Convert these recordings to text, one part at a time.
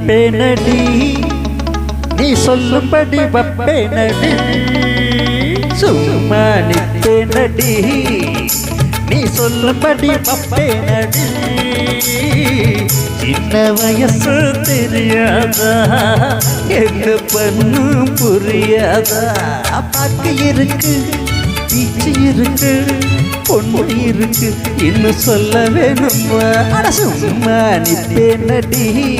நிப்பேனடி நீ சொல்லும்படி வப்பேனடி. சும்மா நிப்பேனடி நீ சொல்லும்படி வப்பேனடி. சின்ன வயசு தெரியாதா? என்ன பண்ணும் புரியாதா? பாக்கு இருக்கு பீச்சு இருக்கு. பொண்ணு இருக்கு இன்னும் சொல்ல வேணுமா அட சும்மா நிப்பேனடி.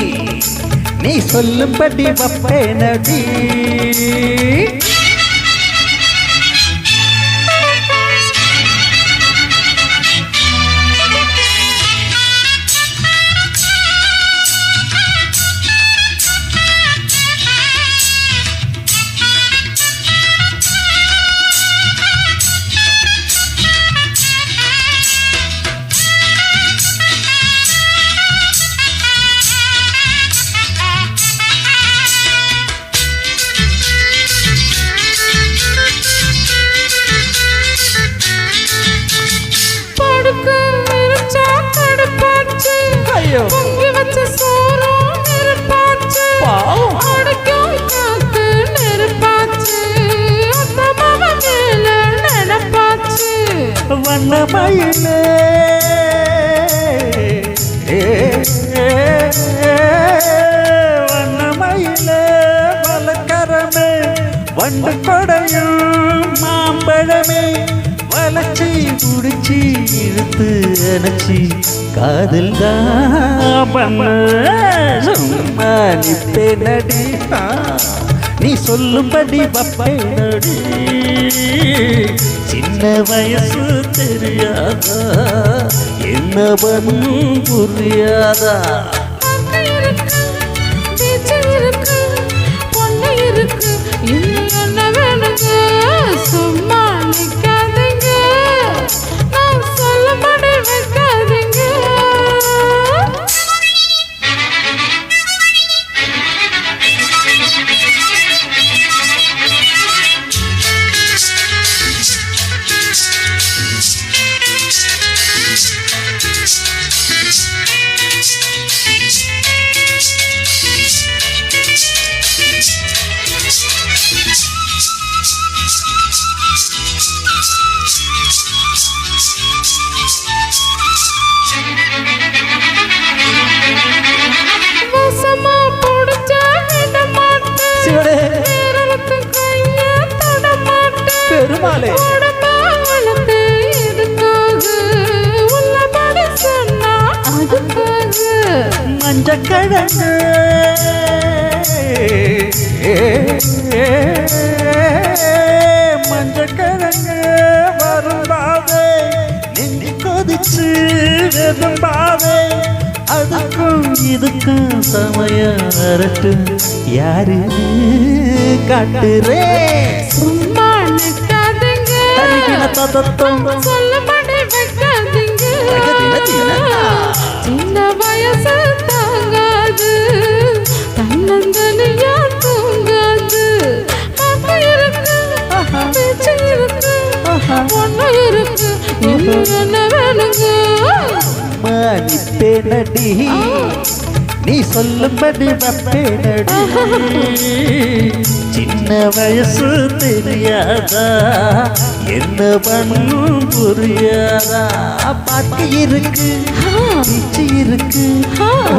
நீ சொல்லும்படி வப்பேனடி. நடி வண்ண மயிலே. வண்ண மயிலே வலக்கரமே வண்டு கொடையும் மாம்பழமே வளச்சி முடிச்சி இழுத்து அணைச்சி காதல் தான் பண்ண சும்மா நிப்பே நடி நீ சொல்லும்படி வப்பை சின்ன வயசு தெரியாதா? என்ன பண்ணும் புரியாதா? பெருமாளே. மஞ்சக்கிழங்கு மஞ்சக்கிழங்கு வரும்பாவே நெஞ்சு கொதிச்சு வெதும்பாவே அதுக்கும் இதுக்கும் சமயம் அரட்டு யாரு காட்டுறே. தரிகின தத்தம் தீனா. சின்ன வயசு தாங்காது தன்னந்தனியா தூங்காது பாப்பா இருக்கு பேச்சு இருக்கு இன்னும் வேணுங்க நீ சொல்லும்படி வப்பேனடி. சின்ன வயசு தெரியாதா? என்ன பண்ணும் புரியாதா? பாட்டு இருக்கு பீச்சு இருக்கு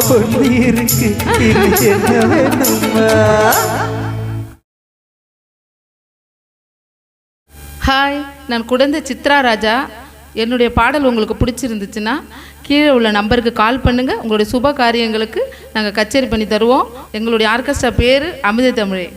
பொண்ணு இருக்கு இது என்ன வேணுமா? ஹாய் நான் குடந்த சித்ரா ராஜா. என்னுடைய பாடல் உங்களுக்கு பிடிச்சிருந்துச்சுன்னா கீழே உள்ள நம்பருக்கு கால் பண்ணுங்கள் உங்களுடைய சுப காரியங்களுக்கு நாங்கள் கச்சேரி பண்ணி தருவோம். எங்களுடைய ஆர்கெஸ்ட்ரா பேர் அமிர்த தமிழே.